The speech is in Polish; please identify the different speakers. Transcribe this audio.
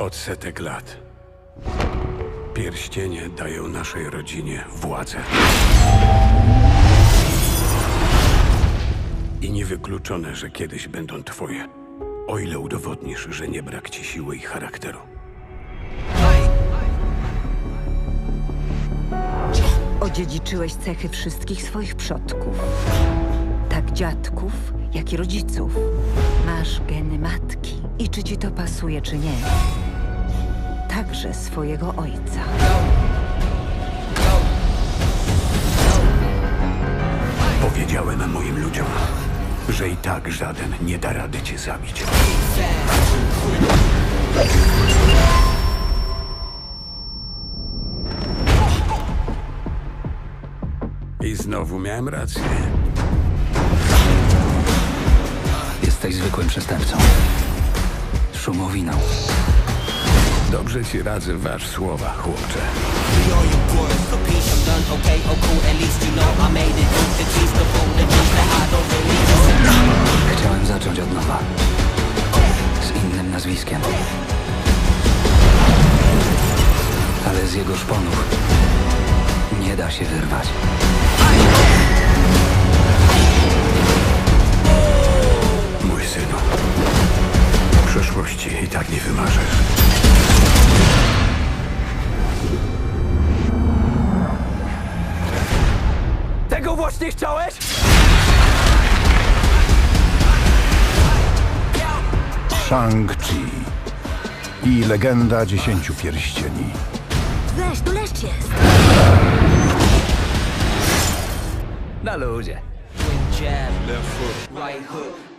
Speaker 1: Od setek lat. Pierścienie dają naszej rodzinie władzę. I niewykluczone, że kiedyś będą twoje. O ile udowodnisz, że nie brak ci siły i charakteru.
Speaker 2: Odziedziczyłeś cechy wszystkich swoich przodków. Tak dziadków, jak i rodziców. Masz geny matki. I czy ci to pasuje, czy nie? Także swojego ojca.
Speaker 1: Powiedziałem moim ludziom, że i tak żaden nie da rady cię zabić. I znowu miałem rację.
Speaker 3: Jesteś zwykłym przestępcą. Szumowiną.
Speaker 1: Dobrze ci radzę, waż słowa, chłopcze.
Speaker 3: Chciałem zacząć od nowa. Z innym nazwiskiem. Ale z jego szponów nie da się wyrwać.
Speaker 1: Tak nie wymarzysz.
Speaker 3: Tego właśnie chciałeś?
Speaker 4: Shang-Chi i legenda dziesięciu pierścieni.
Speaker 2: Weź, tu leszcz jest!
Speaker 3: Na luzie.
Speaker 5: jab, left foot, right hook,